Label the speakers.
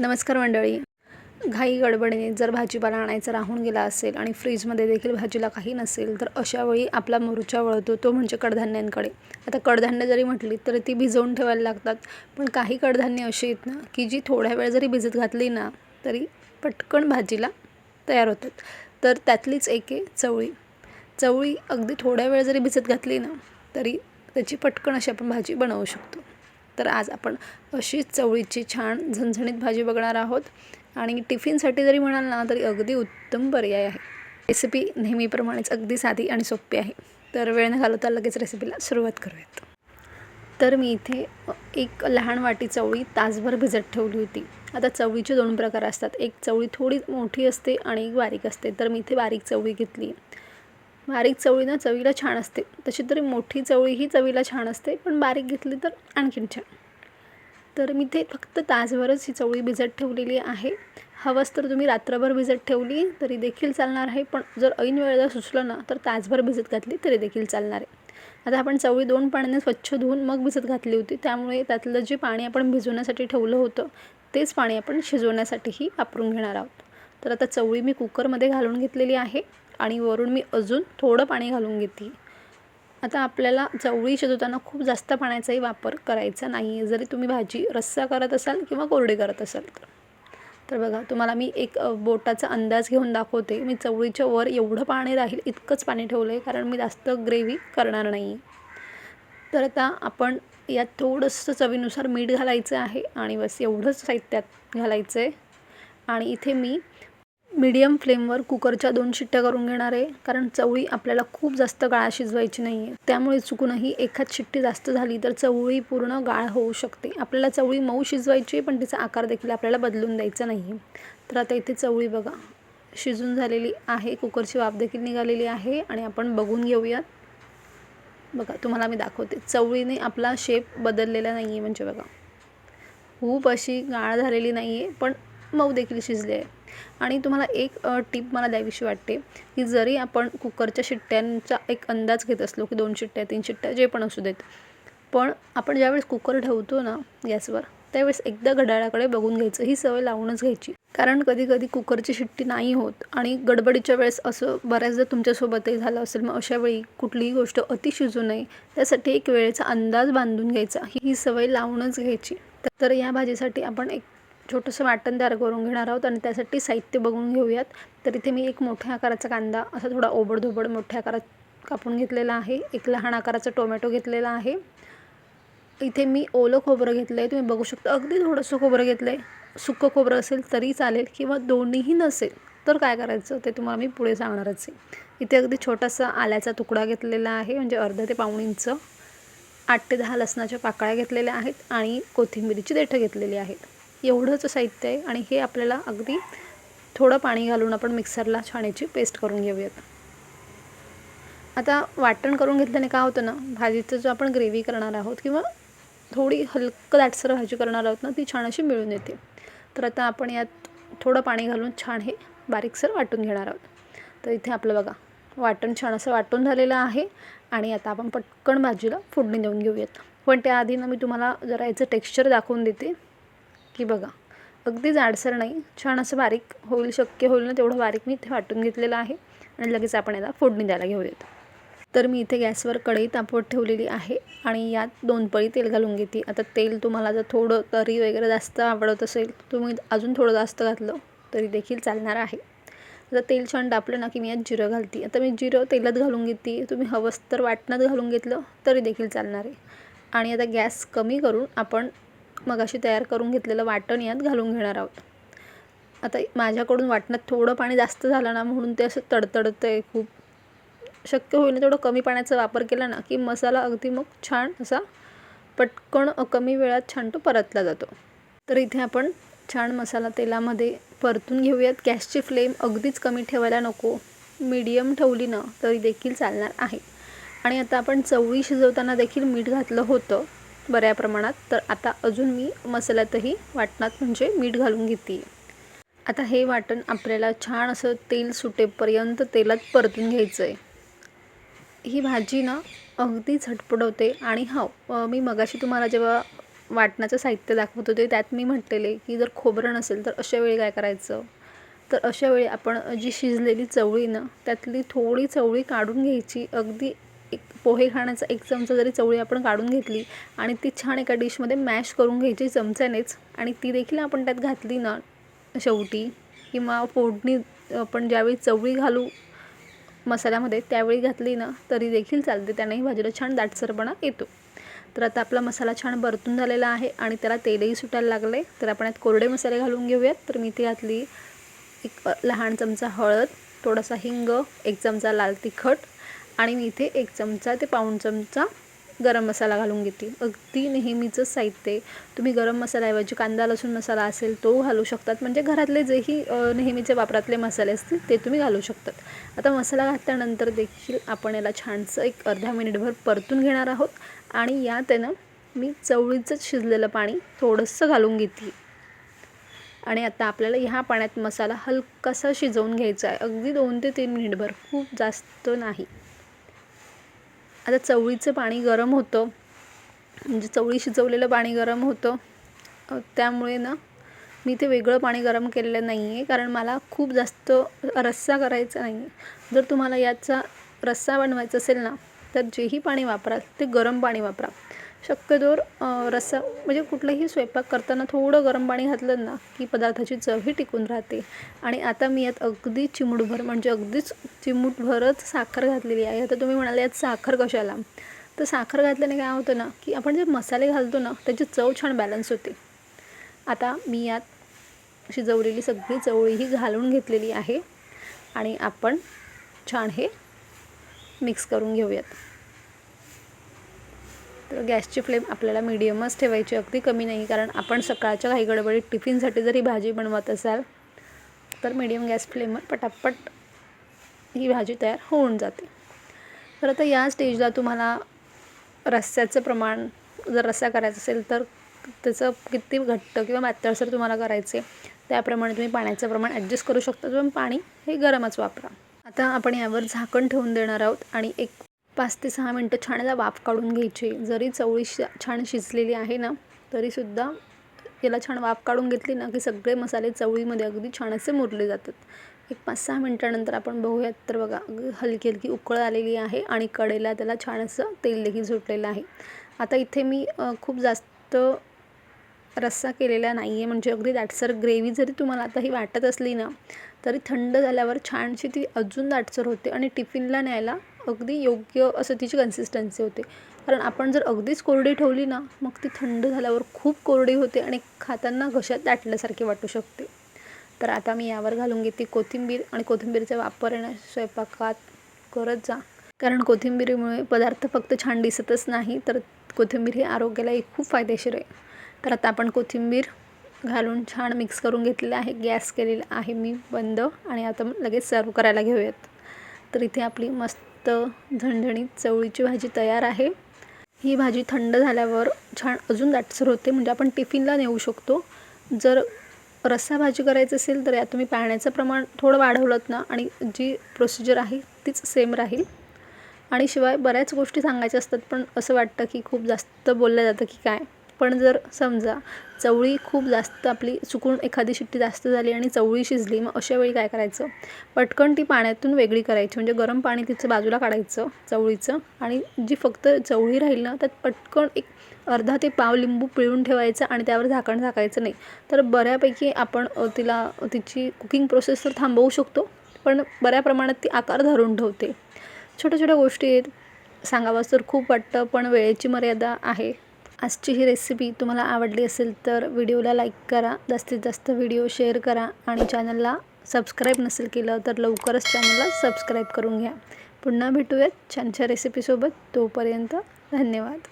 Speaker 1: नमस्कार मंडळी. घाई गडबडीने जर भाजीपाला आणायचा राहून गेला असेल आणि फ्रीजमध्ये देखील भाजीला काही नसेल तर अशावेळी आपला मोर्चा वळतो तो म्हणजे कडधान्यांकडे. आता कडधान्य जरी म्हटली तरी ती भिजवून ठेवायला लागतात. पण काही कडधान्य अशी आहेत ना की जी थोड्या वेळ जरी भिजत घातली ना तरी पटकन भाजीला तयार होतात. तर त्यातलीच एक आहे चवळी. चवळी अगदी थोड्या वेळ जरी भिजत घातली ना तरी त्याची पटकन अशी आपण भाजी बनवू शकतो. तर आज आपण अशीच चवळीची छान झणझणीत भाजी बघणार आहोत. आणि टिफिनसाठी जरी म्हणाल ना तरी अगदी उत्तम पर्याय आहे. रेसिपी नेहमीप्रमाणेच अगदी साधी आणि सोपी आहे. तर वेळ न घालवता लगेच रेसिपीला सुरुवात करूयात. तर मी इथे एक लहान वाटी चवळी तासभर भिजत ठेवली होती. आता चवळीचे दोन प्रकार असतात. एक चवळी थोडी मोठी असते आणि एक बारीक असते. तर मी इथे बारीक चवळी घेतली. बारीक चवळी ना चवीला छान असते. तशी तरी मोठी चवळी ही चवीला छान असते पण बारीक घेतली तर आणखीन छान. तर मी ते फक्त तासभरच ही चवळी भिजत ठेवलेली आहे. हवंच तर तुम्ही रात्रभर भिजत ठेवली तरी देखील चालणार आहे पण जर ऐन वेळेला सुचलं ना तर तासभर भिजत घातली तरी देखील चालणार आहे. आता आपण चवळी दोन पाण्याने स्वच्छ धुवून मग भिजत घातली होती त्यामुळे त्यातलं जे पाणी आपण भिजवण्यासाठी ठेवलं होतं तेच पाणी आपण शिजवण्यासाठीही वापरून घेणार आहोत. तर आता चवळी मी कुकरमध्ये घालून घेतलेली आहे. आणि वरून मी अजून थोडं पाणी घालून घेते. आता आपल्याला चवळी शिजवताना खूप जास्त पाण्याचाही वापर करायचा नाही आहे जरी तुम्ही भाजी रस्सा करत असाल किंवा कोरडी करत असाल तर. तर बघा तुम्हाला मी एक बोटाचा अंदाज घेऊन दाखवते. मी चवळीच्या वर एवढं पाणी राहील इतकंच पाणी ठेवलं आहे कारण मी जास्त ग्रेव्ही करणार नाही तर आता आपण यात थोडंसं चवीनुसार मीठ घालायचं आहे आणि बस एवढंच साहित्यात घालायचं आहे आणि इथे मी मीडियम फ्लेमवर कुकरच्या दोन शिट्ट्या करून घेणार आहे. कारण चवळी आपल्याला खूप जास्त गाळ शिजवायची नाही आहे त्यामुळे चुकूनही एखाद शिट्टी जास्त झाली तर चवळी पूर्ण गाळ होऊ शकते. आपल्याला चवळी मऊ शिजवायची आहे पण तिचा आकार देखील आपल्याला बदलून द्यायचा नाही आहे तर आता इथे चवळी बघा. शिजून झालेली आहे. कुकरची वाफ देखील निघालेली आहे आणि आपण बघून घेऊयात. बघा तुम्हाला मी दाखवते. चवळीने आपला शेप बदललेला नाही आहे म्हणजे बघा. खूप अशी गाळ झालेली नाही आहे पण मऊ देखील शिजली आहे. आणि तुम्हाला एक टीप मला द्यावीशी वाटते की जरी आपण कुकरच्या शिट्ट्यांचा एक अंदाज घेत असलो की दोन शिट्ट्या तीन शिट्ट्या जे पण असू देत पण आपण ज्यावेळेस कुकर ठेवतो ना गॅसवर त्यावेळेस एकदा घड्याळाकडे बघून घ्यायचं ही सवय लावूनच घ्यायची. कारण कधी कधी कुकरची शिट्टी नाही होत आणि गडबडीच्या वेळेस असं बऱ्याचदा तुमच्यासोबतही झालं असेल मग अशा वेळी कुठलीही गोष्ट अति शिजू नये त्यासाठी एक वेळेचा अंदाज बांधून घ्यायचा ही सवय लावूनच घ्यायची. तर या भाजीसाठी आपण एक छोटंसं वाटण तयार करून घेणार आहोत आणि त्यासाठी साहित्य बघून घेऊयात. तर इथे मी एक मोठ्या आकाराचा कांदा असा थोडा ओबडधोबड मोठ्या आकारात कापून घेतलेला आहे. एक लहान आकाराचा टोमॅटो घेतलेला आहे. इथे मी ओलं खोबरं घेतलं आहे तुम्ही बघू शकता अगदी थोडंसं खोबरं घेतलं आहे सुकं खोबरं असेल तरी चालेल किंवा दोन्हीही नसेल तर काय करायचं ते तुम्हाला मी पुढे सांगणारच आहे. इथे अगदी छोटासा आल्याचा तुकडा घेतलेला आहे म्हणजे अर्धा ते पाऊण इंच. आठ ते दहा लसणाच्या पाकळ्या घेतलेल्या आहेत आणि कोथिंबिरीची देठं घेतलेली आहेत एवढंच साहित्य आहे आणि हे आपल्याला अगदी थोडं पाणी घालून आपण मिक्सरला छाण्याची पेस्ट करून घेऊयात. आता वाटण करून घेतल्याने काय होतं ना भाजीचं जो आपण ग्रेव्ही करणार आहोत किंवा थोडी हलकं दाटसर भाजी करणार आहोत ना ती छान अशी मिळून येते. तर आता आपण यात थोडं पाणी घालून छान हे बारीकसर वाटून घेणार आहोत. तर इथे आपलं बघा वाटण छान असं वाटून झालेलं आहे आणि आता आपण पटकन भाजीला फोडणी देऊन घेऊयात. पण त्याआधी ना मी तुम्हाला जरा याचं टेक्स्चर दाखवून देते. की बघा अगदी जाडसर नाही छान असं बारीक होईल शक्य होईल ना तेवढं बारीक मी इथे वाटून घेतलेलं आहे आणि लगेच आपण याला फोडणी द्यायला घेऊयात तर मी इथे गॅसवर कढई तापवत ठेवलेली आहे आणि यात दोन पळी तेल घालून घेते. आता तेल तुम्हाला जर थोडं तरी वगैरे जास्त आवडत असेल तुम्ही अजून थोडं जास्त घातलं तरी देखील चालणार आहे. आता तेल छान टापलं ना की मी यात जिरं घालते. आता मी जिरं तेलात घालून घेते. तुम्ही हवंच तर वाटणात घालून घेतलं तरी देखील चालणार आहे. आणि आता गॅस कमी करून आपण मग अशी तयार करून घेतलेलं वाटण यात घालून घेणार आहोत. आता माझ्याकडून वाटणात थोडं पाणी जास्त झालं ना म्हणून ते असं तडतडतं आहे खूप. शक्य होईल तेवढं कमी पाण्याचा वापर केला ना की मसाला अगदी मग छान असा पटकन कमी वेळात छान तो परतला जातो. तर इथे आपण छान मसाला तेलामध्ये परतून घेऊयात. गॅसची फ्लेम अगदीच कमी ठेवायला नको. मीडियम ठेवली ना तरी देखील चालणार आहे. आणि आता आपण चवळी शिजवताना देखील मीठ घातलं होतं. बऱ्या प्रमाणात. तर आता अजून मी मसाल्यातही वाटणात म्हणजे मीठ घालून घेते. आता हे वाटण आपल्याला छान असं तेल सुटेपर्यंत तेलात परतून घ्यायचं आहे ही भाजी ना अगदी झटपट होते आणि हो मी मगाशी तुम्हाला जेव्हा वाटणाचं साहित्य दाखवत होते त्यात मी म्हटलेले की जर खोबरं नसेल तर अशा वेळी काय करायचं? तर अशा वेळी आपण जी शिजलेली चवळी ना त्यातली थोडी चवळी काढून घ्यायची अगदी एक पोहे खाण्याचा एक चमचा जरी चवळी आपण काढून घेतली आणि ती छान एका डिशमध्ये मॅश करून घ्यायची चमच्यानेच आणि ती देखील आपण त्यात घातली ना शेवटी किंवा फोडणी आपण ज्यावेळी चवळी घालू मसाल्यामध्ये त्यावेळी घातली ना तरी देखील चालते. त्यानेही भाजीला छान दाटसरपणा येतो. तर आता आपला मसाला छान परतून झालेला आहे आणि त्याला तेलही सुटायला लागले. तर आपण यात कोरडे मसाले घालून घेऊयात. तर मी इथे घातली एक लहान चमचा हळद थोडासा हिंग एक चमचा लाल तिखट आणि मी इथे एक चमचा ते पाऊण चमचा गरम मसाला घालून घेते. अगदी नेहमीचं साहित्य तुम्ही गरम मसाल्याऐवजी कांदा लसूण मसाला असेल तो घालू शकतात. म्हणजे घरातले जेही नेहमीचे वापरातले मसाले असतील ते तुम्ही घालू शकतात. आता मसाला घातल्यानंतर देखील आपण याला छानसं एक अर्धा मिनिटभर परतून घेणार आहोत. आणि या त्यानं मी चवळीचंच शिजलेलं पाणी थोडंसं घालून घेते. आणि आता आपल्याला ह्या पाण्यात मसाला हलकासा शिजवून घ्यायचा आहे. अगदी दोन ते तीन मिनिटभर. खूप जास्त नाही. आता चवळीचं पाणी गरम होतं. म्हणजे चवळी शिजवलेलं पाणी गरम होतं. त्यामुळे ना मी ते वेगळं पाणी गरम केलेलं नाही आहे कारण मला खूप जास्त रस्सा करायचा नाही आहे जर तुम्हाला याचा रस्सा बनवायचा असेल ना तर जेही पाणी वापराल ते गरम पाणी वापरा. शक्यतोवर रस्सा म्हणजे कुठलाही स्वयंपाक करताना थोडं गरम पाणी घातलं ना की पदार्थाची चवही टिकून राहते. आणि आता मी यात अगदी चिमूटभर म्हणजे अगदीच चिमूटभरच साखर घातलेली आहे. आता तुम्ही म्हणाले यात साखर कशाला? तर साखर घातल्याने काय होतं ना की आपण जे मसाले घालतो ना त्याची चव छान बॅलन्स होते. आता मी यात शिजवलेली सगळी चवळीही घालून घेतलेली आहे. आणि आपण छान हे मिक्स करून घेऊयात. तर गॅसची फ्लेम आपल्याला मिडियमच ठेवायची अगदी कमी नाही कारण आपण सकाळच्या काही गडबडीत टिफिनसाठी जरी भाजी बनवत असाल तर मिडियम गॅस फ्लेमवर पटापट ही भाजी तयार होऊन जाते. तर आता या स्टेजला तुम्हाला रस्स्याचं प्रमाण जर रस्सा करायचा असेल तर त्याचं किती घट्ट किंवा मातळसर तुम्हाला करायचे त्याप्रमाणे तुम्ही पाण्याचं प्रमाण ॲडजस्ट करू शकता. तुम्ही पाणी हे गरमच वापरा. आता आपण यावर झाकण ठेवून देणार आहोत आणि एक पाच ते सहा मिनटं छान याला वाफ काढून घ्यायची. जरी चवळी श छान शिजलेली आहे ना तरीसुद्धा याला छान वाफ काढून घेतली ना की सगळे मसाले चवळीमध्ये अगदी छान असे मुरले जातात. एक पाच सहा मिनटानंतर आपण बघूयात. तर बघा हलकी हलकी उकळ आलेली आहे आणि कडेला त्याला छान असं तेल देखील सुटलेलं आहे. आता इथे मी खूप जास्त रस्सा केलेला नाही आहे म्हणजे अगदी दाटसर ग्रेव्ही जरी तुम्हाला आता ही वाटत असली ना तरी थंड झाल्यावर छानशी ती अजून दाटसर होते आणि टिफिनला न्यायला अगदी योग्य असं तिची कन्सिस्टन्सी होते. कारण आपण जर अगदीच कोरडी ठेवली ना मग ती थंड झाल्यावर खूप कोरडी होते आणि खाताना घशात दाटल्यासारखी वाटू शकते. तर आता मी यावर घालून घेते कोथिंबीर आणि कोथिंबीरचा वापर येण्या स्वयंपाकात करत जा. कारण कोथिंबीरीमुळे पदार्थ फक्त छान दिसतच नाही तर कोथिंबीर ही आरोग्यालाही खूप फायदेशीर आहे. तर आता आपण कोथिंबीर घालून छान मिक्स करून घेतलेलं आहे. गॅस केलेला आहे मी बंद आणि आता लगेच सर्व करायला घेऊयात. तर इथे आपली मस्त झणझणीत चवळीची भाजी तयार आहे. ही भाजी थंड झाल्यावर छान अजून दाटसर होते म्हणजे आपण टिफिनला नेऊ शकतो. जर रस्सा भाजी करायची असेल तर यात तुम्ही पाण्याचं प्रमाण थोडं वाढवलं ना आणि जी प्रोसिजर आहे तीच सेम राहील. आणि शिवाय बऱ्याच गोष्टी सांगायच्या असतात पण असं वाटतं की खूप जास्त बोललं जातं की काय. पण जर समजा चवळी खूप जास्त आपली चुकून एखादी शिट्टी जास्त झाली आणि चवळी शिजली मग अशा वेळी काय करायचं? पटकन ती पाण्यातून वेगळी करायची. म्हणजे गरम पाणी तिचं बाजूला काढायचं चवळीचं. आणि जी फक्त चवळी राहील ना त्यात पटकन एक अर्धा ते पाव लिंबू पिळून ठेवायचं आणि त्यावर झाकण झाकायचं नाही. तर बऱ्यापैकी आपण तिला तिची कुकिंग प्रोसेस तर थांबवू शकतो पण बऱ्या प्रमाणात ती आकार धरून ठेवते. छोट्या छोट्या गोष्टी आहेत. सांगावं तर खूप वाटतं पण वेळेची मर्यादा आहे. आजची ही रेसिपी तुम्हाला आवडली असेल तर व्हिडिओला लाईक करा. जास्तीत जास्त व्हिडिओ शेअर करा आणि चॅनलला सबस्क्राईब नसेल केलं तर लवकरच चॅनलला सबस्क्राईब करून घ्या. पुन्हा भेटूयात छानशा रेसिपीसोबत तोपर्यंत धन्यवाद.